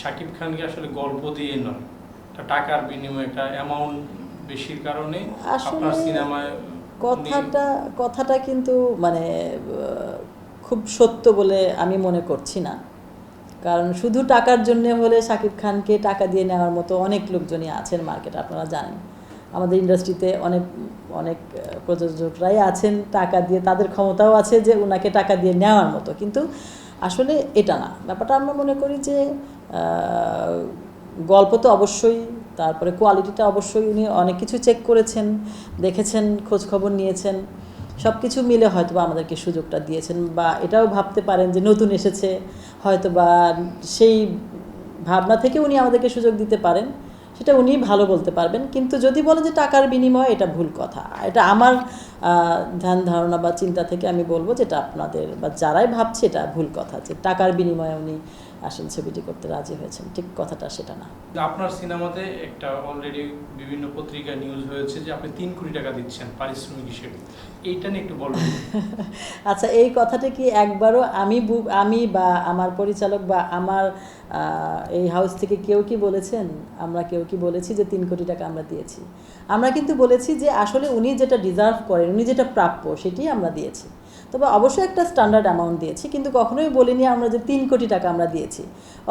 শাকিব খানকে আসলে গল্প দিয়ে নয়। টাকার বিনিময়ে একটা অ্যামাউন্ট বেশির কারণে আপনার সিনেমায় কথাটা কথাটা কিন্তু মানে খুব সত্য বলে আমি মনে করছি না। কারণ শুধু টাকার জন্য হলে শাকিব খানকে টাকা দিয়ে নেওয়ার মতো অনেক লোকজনই আছেন মার্কেটে আপনারা জানেন। আমাদের ইন্ডাস্ট্রিতে অনেক অনেক প্রযোজকরাই আছেন টাকা দিয়ে তাদের ক্ষমতাও আছে যে ওনাকে টাকা দিয়ে নেওয়ার মতো। কিন্তু আসলে এটা না। ব্যাপারটা আমরা মনে করি যে গল্প তো অবশ্যই, তারপরে কোয়ালিটিটা অবশ্যই উনি অনেক কিছু চেক করেছেন, দেখেছেন খোঁজ খবর নিয়েছেন। সব কিছু মিলে হয়তো বা আমাদেরকে সুযোগটা দিয়েছেন বা এটাও ভাবতে পারেন যে নতুন এসেছে হয়তো বা সেই ভাবনা থেকে উনি আমাদেরকে সুযোগ দিতে পারেন, সেটা উনি ভালো বলতে পারবেন। কিন্তু যদি বলেন যে টাকার বিনিময়ে এটা ভুল কথা, এটা আমার ধ্যান ধারণা বা চিন্তা থেকে আমি বলব যেটা আপনাদের বা যারাই ভাবছে এটা ভুল কথা যে টাকার বিনিময়ে উনি আসলে ছবিটি করতে রাজি হয়েছেন। ঠিক কথাটা সেটা না। আপনার সিনেমাতে একটা অলরেডি বিভিন্ন পত্রিকায় নিউজ হয়েছে যে আপনি তিন কোটি টাকা দিচ্ছেন পারিশ্রমিক হিসেবে। এইটা নিয়ে একটু বলবেন আচ্ছা এই কথাটা কি একবারও আমি আমি বা আমার পরিচালক বা আমার এই হাউস থেকে কেউ কি বলেছেন? আমরা কেউ কি বলেছি যে তিন কোটি টাকা আমরা দিয়েছি? আমরা কিন্তু বলেছি যে আসলে উনি যেটা ডিজার্ভ করেন উনি যেটা প্রাপ্য সেটি আমরা দিয়েছি। তবে অবশ্যই একটা স্ট্যান্ডার্ড অ্যামাউন্ট দিয়েছি কিন্তু কখনোই বলিনি আমরা যে তিন কোটি টাকা আমরা দিয়েছি।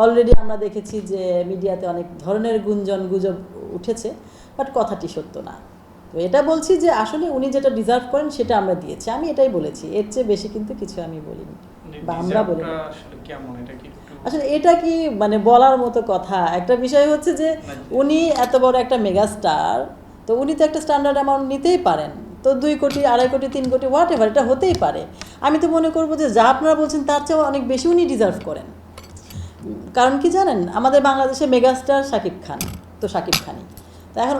অলরেডি আমরা দেখেছি যে মিডিয়াতে অনেক ধরনের গুঞ্জন গুজব উঠেছে বাট কথাটি সত্য না। তো এটা বলছি যে আসলে উনি যেটা ডিজার্ভ করেন সেটা আমরা দিয়েছি আমি এটাই বলেছি। এর চেয়ে বেশি কিন্তু কিছু আমি বলিনি বা আমরা বলি আসলে এটা কি আসলে এটা কি মানে বলার মতো কথা? একটা বিষয় হচ্ছে যে উনি এত বড় একটা মেগাস্টার তো উনি তো একটা স্ট্যান্ডার্ড অ্যামাউন্ট নিতেই পারেন। তো দুই কোটি, আড়াই কোটি, তিন কোটি হোয়াট এভার এটা হতেই পারে। আমি তো মনে করব যে যা আপনারা বলছেন, তার চেয়েও অনেক বেশি উনি ডিজার্ভ করেন। কারণ কি জানেন? আমাদের বাংলাদেশে মেগাস্টার শাকিব খান, তো শাকিব খানই। তা এখন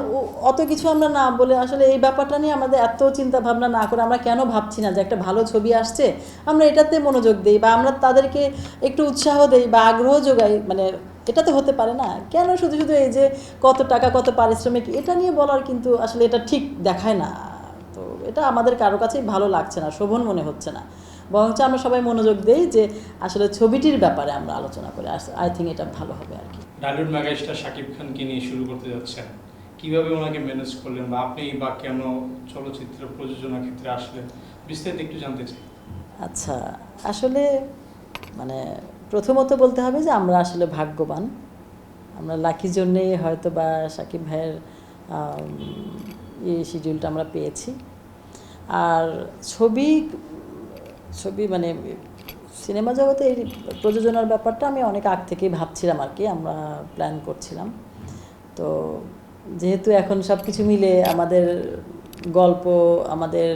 অত কিছু আমরা না বলে আসলে এই ব্যাপারটা নিয়ে আমাদের এত চিন্তা ভাবনা না করে আমরা কেন ভাবছি না যে একটা ভালো ছবি আসছে? আমরা এটাতে মনোযোগ দিই বা আমরা তাদেরকে একটু উৎসাহ দেই বা আগ্রহ যোগাই মানে এটা তো হতে পারে না। কেন শুধু শুধু এই যে কত টাকা, কত পারিশ্রমিক, এটা নিয়ে বলার কিন্তু আসলে এটা ঠিক দেখায় না। এটা আমাদের কারও কাছেই ভালো লাগছে না শোভন মনে হচ্ছে না। বরঞ্চ আমরা সবাই মনোযোগ দেই যে আসলে ছবিটির ব্যাপারে আমরা আলোচনা করি আই থিঙ্ক এটা ভালো হবে আর কি। ডালিউড মেগাস্টার শাকিব খানকে নিয়ে শুরু করতে যাচ্ছেন। কীভাবে ওনাকে ম্যানেজ করলেন বা আপনি বা কেন চলচ্চিত্র প্রযোজনা ক্ষেত্রে আসলেন? বিস্তারিত একটু জানতে চাই। আচ্ছা আসলে মানে প্রথমত বলতে হবে যে আমরা আসলে ভাগ্যবান। আমরা লাকি জন্যেই হয়তো বা সাকিব ভাইয়ের এই শিডিউলটা আমরা পেয়েছি। আর ছবি ছবি মানে সিনেমা জগতে এই প্রযোজনার ব্যাপারটা আমি অনেক আগ থেকেই ভাবছিলাম আর কি, আমরা প্ল্যান করছিলাম। তো যেহেতু এখন সব কিছু মিলে আমাদের গল্প, আমাদের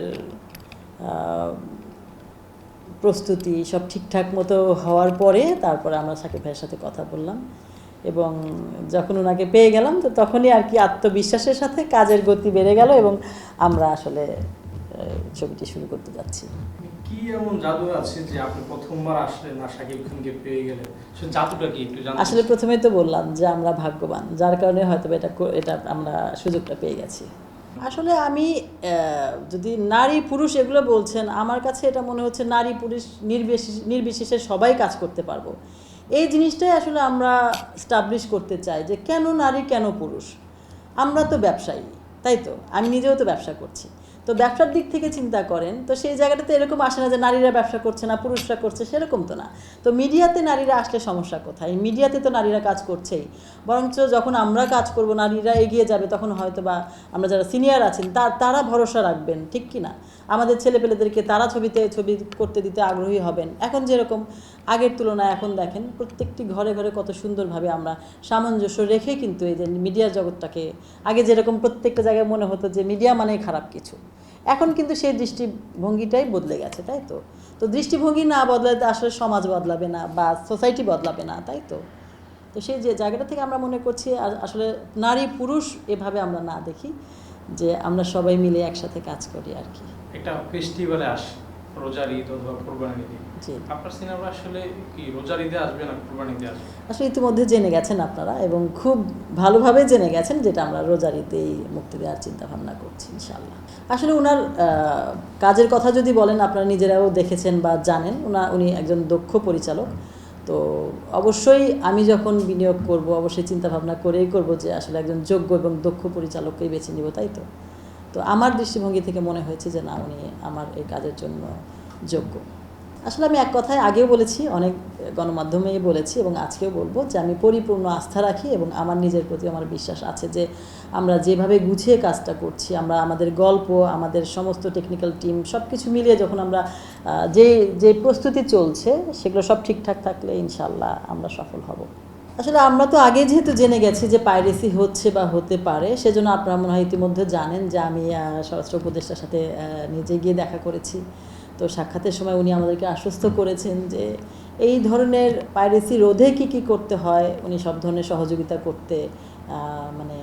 প্রস্তুতি সব ঠিকঠাক মতো হওয়ার পরে তারপরে আমরা সাকিব ভাইয়ের সাথে কথা বললাম এবং যখন ওনাকে পেয়ে গেলাম তো তখনই আর কি আত্মবিশ্বাসের সাথে কাজের গতি বেড়ে গেল এবং আমরা আসলে ছবিটি শুরু করতে যাচ্ছি। কি এমন জাদু আছে যে আপনি প্রথমবার আসলেন আর শাকিব খানকে পেয়ে গেলেন? সে জাদুটা কি একটু আসলে প্রথমেই তো বললাম যে আমরা ভাগ্যবান যার কারণে হয়তো এটা এটা আমরা সুযোগটা পেয়ে গেছি। আসলে আমি আহ, যদি নারী পুরুষ এগুলো বলছেন আমার কাছে এটা মনে হচ্ছে নারী পুরুষ নির্বিশেষ নির্বিশেষে সবাই কাজ করতে পারব। এই জিনিসটাই আসলে আমরা স্টাবলিশ করতে চাই যে কেন নারী কেন পুরুষ? আমরা তো ব্যবসায়ী তাই তো? আমি নিজেও তো ব্যবসা করছি। তো ব্যবসার দিক থেকে চিন্তা করেন, তো সেই জায়গাটাতে এরকম আসে না যে নারীরা ব্যবসা করছে না, পুরুষরা করছে, সেরকম তো না। তো মিডিয়াতে নারীরা আসলে সমস্যা কোথায়? মিডিয়াতে তো নারীরা কাজ করছেই। বরঞ্চ যখন আমরা কাজ করব, নারীরা এগিয়ে যাবে, তখন হয়তো বা আমরা যারা সিনিয়র আছেন, তা, তারা ভরসা রাখবেন, ঠিক কি না? আমাদের ছেলেপেলেদেরকে তারা ছবিতে, ছবি করতে দিতে আগ্রহী হবেন। এখন যেরকম, আগের তুলনায় এখন দেখেন, প্রত্যেকটি ঘরে ঘরে কত সুন্দরভাবে আমরা সামঞ্জস্য রেখে কিন্তু এই যে মিডিয়ার জগৎটাকে, আগে যেরকম প্রত্যেকটা জায়গায় মনে হতো যে মিডিয়া মানেই খারাপ কিছু। এখন কিন্তু সেই দৃষ্টিভঙ্গিটাই বদলে গেছে, তাই তো? তো দৃষ্টিভঙ্গি না বদলাতে আসলে সমাজ বদলাবে না বা সোসাইটি বদলাবে না, তাই তো? তো সেই যে জায়গাটা থেকে আমরা মনে করছি আসলে নারী পুরুষ এভাবে আমরা না দেখি, যে আমরা সবাই মিলে একসাথে কাজ করি আর কি। একটা ফেস্টিভ্যালে আসে। রোজার ঈদ অথবা কোরবানির ঈদ। আপনার সিনেমা আসলে কি রোজার ঈদে আসবে না কোরবানি ঈদে আসবে? আসলে ইতিমধ্যে জেনে গেছেন আপনারা এবং খুব ভালোভাবে জেনে গেছেন যেটা আমরা রোজারিতেই মুক্তি দেওয়ার চিন্তা ভাবনা করছি ইনশাল্লাহ আসলে ওনার আহ, কাজের কথা যদি বলেন আপনারা নিজেরাও দেখেছেন বা জানেন ওনা উনি একজন দক্ষ পরিচালক। তো অবশ্যই আমি যখন বিনিয়োগ করব অবশ্যই চিন্তা ভাবনা করেই করব যে আসলে একজন যোগ্য এবং দক্ষ পরিচালককেই বেছে নিব তাই তো? তো আমার দৃষ্টিভঙ্গি থেকে মনে হয়েছে যে না, উনি আমার এই কাজের জন্য যোগ্য। আসলে আমি এক কথায় আগেও বলেছি, অনেক গণমাধ্যমেই বলেছি এবং আজকেও বলব যে আমি পরিপূর্ণ আস্থা রাখি এবং আমার নিজের প্রতি আমার বিশ্বাস আছে যে আমরা যেভাবে গুছিয়ে কাজটা করছি, আমরা আমাদের গল্প, আমাদের সমস্ত টেকনিক্যাল টিম সব কিছু মিলিয়ে যখন আমরা যে যে প্রস্তুতি চলছে, সেগুলো সব ঠিকঠাক থাকলে ইনশাল্লাহ আমরা সফল হব। আসলে আমরা তো আগে যেহেতু জেনে গেছি যে পাইরেসি হচ্ছে বা হতে পারে, সেজন্য আপনারা মনে হয় ইতিমধ্যে জানেন যে আমি স্বরাষ্ট্র উপদেষ্টার সাথে নিজে গিয়ে দেখা করেছি। তো সাক্ষাতের সময় উনি আমাদেরকে আশ্বস্ত করেছেন যে এই ধরনের পাইরেসি রোধে কি কি করতে হয়, উনি সব ধরনের সহযোগিতা করতে মানে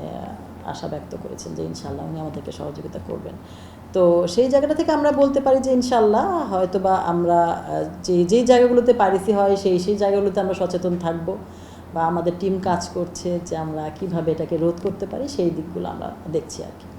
আশা ব্যক্ত করেছেন যে ইনশাল্লাহ উনি আমাদেরকে সহযোগিতা করবেন। তো সেই জায়গাটা থেকে আমরা বলতে পারি যে ইনশাল্লাহ হয়তো বা আমরা যে যেই জায়গাগুলোতে পাইরেসি হয়, সেই সেই জায়গাগুলোতে আমরা সচেতন থাকব। বা আমাদের টিম কাজ করছে যে আমরা কীভাবে এটাকে রোধ করতে পারি, সেই দিকগুলো আমরা দেখছি আর কি।